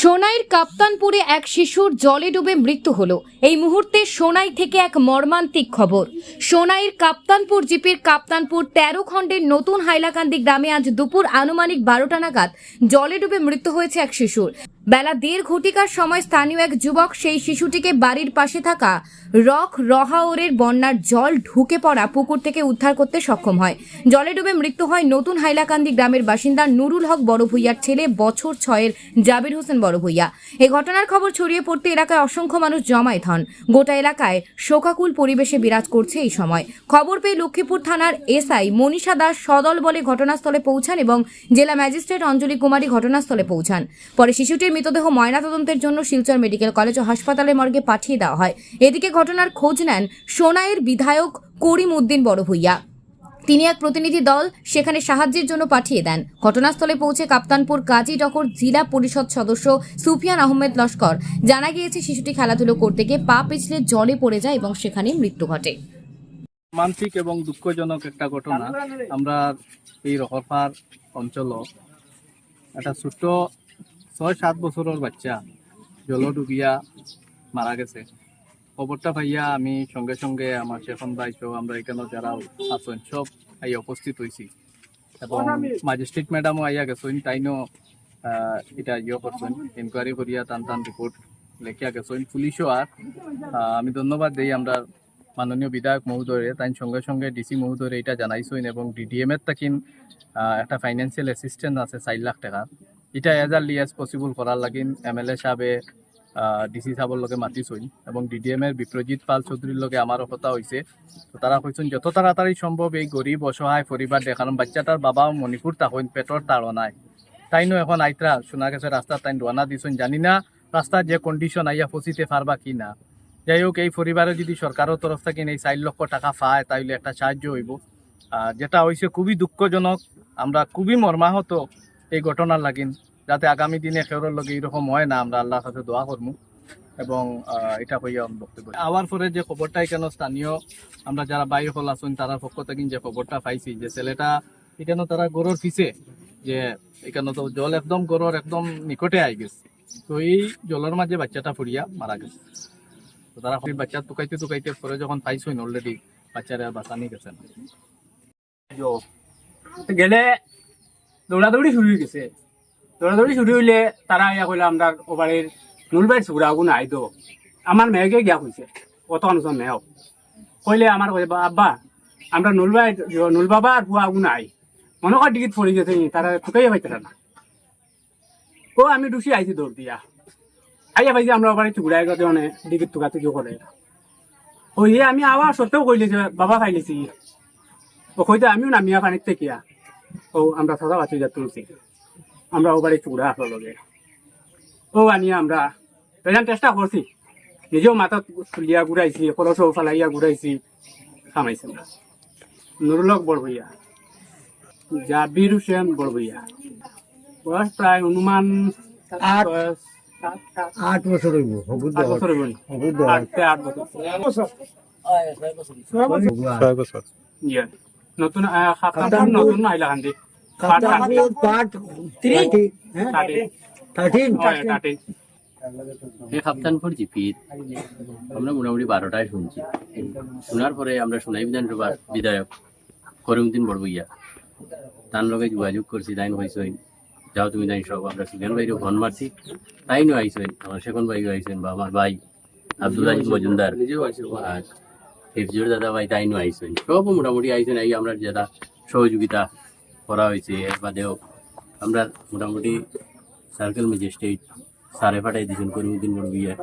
সোনাইর কাপ্তানপুরে এক শিশুর জলে ডুবে মৃত্যু হলো। এই মুহূর্তে সোনাই থেকে এক মর্মান্তিক খবর। সোনাইয়ের কাপ্তানপুর জিপির কাপ্তানপুর তেরো খণ্ডের নতুন হাইলাকান্দি গ্রামে আজ দুপুর আনুমানিক বারোটা নাগাদ জলে ডুবে মৃত্যু হয়েছে এক শিশুর। বেলা দেড় ঘটিকার সময় স্থানীয় এক যুবক সেই শিশুটিকে বাড়ির পাশে থাকা রক রহাওরের বন্যার জল ঢুকে পড়া পুকুর থেকে উদ্ধার করতে সক্ষম হয়। জলে ডুবে মৃত্যু হয় নতুন হাইলাকান্দি গ্রামের বাসিন্দা নুরুল হক বড় ভূইয়ার ছেলে বছর ছয়ের জাবির হোসেন বড় ভূইয়া এই ঘটনার খবর ছড়িয়ে পড়তে এলাকায় অসংখ্য মানুষ জমায়েত হন। গোটা এলাকায় শোকাকুল পরিবেশে বিরাজ করছে এই সময়। খবর পেয়ে লক্ষ্মীপুর থানার এসআই মনীষা দাস সদল বলে ঘটনাস্থলে পৌঁছান এবং জেলা ম্যাজিস্ট্রেট অঞ্জলি কুমারী ঘটনাস্থলে পৌঁছান। পরে শিশুটির মৃতদেহ ময়নাতদন্তের জন্য শিলচর মেডিকেল কলেজ ও হাসপাতালের মর্গে পাঠিয়ে দেওয়া হয়। এদিকে ঘটনার খোঁজ নেন সোনাইয়ের বিধায়ক করিম উদ্দিন বড় ভূইয়া তিনি এক প্রতিনিধি দল সেখানে সাহায্যের জন্য পাঠিয়ে দেন। ঘটনাস্থলে পৌঁছে কাপ্তানপুর কাজী ডকর জেলা পরিষদ সদস্য সুফিয়ান আহমেদ লস্কর। জানা গিয়েছে, শিশুটি খেলাধুলো করতে গিয়ে পা পিছলে জলে পড়ে যায় এবং সেখানে মৃত্যু ঘটে। মানসিক এবং দুঃখজনক একটা ঘটনা। আমরা এই রহরপার অঞ্চল, একটা ছোট্ট ছয় সাত বছরের বাচ্চা। জল ডুবিয়া মারা গেছে। খবরটা পাইয়া আমি সঙ্গে সঙ্গে আমার শেখন বাইসো আমরা এখানে যারা আছেন সব আই উপস্থিত হয়েছি এবং ম্যাজিস্ট্রেট ম্যাডামও আইয়া গেছেন তাইনও এটা ইয়ে করছেন ইনকোয়ারি করিয়া টান টান রিপোর্ট লেখিয়া গেছেন। পুলিশও আর আমি ধন্যবাদ দিই আমরা মাননীয় বিধায়ক মহোদয়ে তাই সঙ্গে সঙ্গে ডিসি মহোদয়ে এটা জানাইছেন এবং ডিডিএম এর তাকিন একটা ফাইন্যান্সিয়াল অ্যাসিস্ট্যান্ট আছে চার লাখ টাকা। এটা এজ আর্লি এজ পসিবল করার লাগিন এম এল এ সাহেবে ডিসি সাহেবের লগে মাতিছইন এবং ডিডিএম এর বিপ্রজিৎ পাল চৌধুরীর লগে আমারও কথা হয়েছে তো তারা কইছেন যত তাড়াতাড়ি সম্ভব এই গরিব অসহায় পরিবার দেখানো বাচ্চাটার বাবা মণিপুর তাহইন পেটর তাড়নায় তাইনো এখন আইত্রা শোনা গেছে রাস্তা তাই রওনা দিছেন জানি না রাস্তার যে কন্ডিশন আইয়া ফসিতে পারবা কি না। যাই হোক এই পরিবারে যদি সরকারের তরফ থেকে এই চার লক্ষ টাকা পায়, তাইলে একটা সাহায্য হইব। যেটা হয়েছে খুবই দুঃখজনক, আমরা খুবই মর্মাহত এই ঘটনার লাগিন। যাতে আগামী দিনে খেউরের লগে এরকম হয় না, আমরা আল্লাহর কাছে দোয়া করব এবং এটা হইয়া বক্তব্য। আওয়ার পরে যে খবরটা এখানে স্থানীয়, আমরা যারা বাইরে হল আসুন তারা পক্ষ থেকে যে খবরটা পাইছি যে ছেলেটা এখানে তারা গরুর পিছে, যে এখানে তো জল একদম গরুর একদম নিকটে আই গেছে। তো এই জলের মাঝে বাচ্চাটা ফুরিয়া মারা গেছে। তো তারা বাচ্চা টুকাইতে টুকাইতে পরে যখন পাইছেন অলরেডি বাচ্চারা গেছেন তো গেলে দৌড়াদৌড়ি শুরু হয়ে গেছে। দৌড়াদৌড়ি শুরু হইলে তারা ইয়া কইলে আমরা ওবারের নুলবাইর ছুড়া আগুন আই দো আমার মেয়েকে গিয়া কইছে অত অনুসন মেয়েও কইলে আমার কইলে "বা- আব্বা আমরা নুলবাই নুলবাবা আর বুয়া আগুন আই মনে কর ডিগিত পড়ে গেছে তারা খুঁটাইয়া পাইতে না। ও আমি ডুসি আইছি দৌড় দিয়া। আইয়া পাইছি আমরা ওবারে টুকরাই গেছে মানে ডিগিত টুকা টুকি করে ওই আমি আবার সত্ত্বেও কইলে যে বাবা খাইলেছি ও কইতে, আমিও নামিয়া পানির থেকিয়া ও আমরা সাদা বাতি যা তুলছি আমরা ও বাড়ি চুড়া আসলো লগে। ও আনিয়া আমরা পেলাম চেষ্টা করছি। নিজেও মাথা তুলিয়া ঘুরাইছি খরচ ফালাইয়া ঘুরাইছি খামাইছি আমরা নুরুলক বড় ভইয়া জাবির হুসেন বড় ভইয়া বয়স প্রায় অনুমান আট। বছর হইব আট বছর হইব। আট থেকে আট বছর ইয়ে। নতুন আহ, খাতাম থার্টিন এই কাপ্তানপুর জিপির আমরা মোটামুটি বারোটায় শুনছি। শোনার পরে আমরা সোনাই বিধানসভার বিধায়ক করিমউদ্দিন বড়বইয়া তার লগে যোগাযোগ করছি তাইন হয়েছেন যাও তুমি তাই সব আমরা সুজেন ভাইরও ফোন মারছি। তাইনও আইসেন আমার শেখন ভাইও আইসেন বা আমার ভাই আব্দুল আজিজ মজুমদার। হেফজুর দাদা ভাই তাইনও আইসেন। সব মোটামুটি আইসেন। এই আমরা যারা সহযোগিতা করা হয়েছে। এর বাদেও আমরা মোটামুটি সার্কেল ম্যাজিস্ট্রেট সারে ফাটাই দিয়েছেন করিমুদ্দিন বড়বইয়া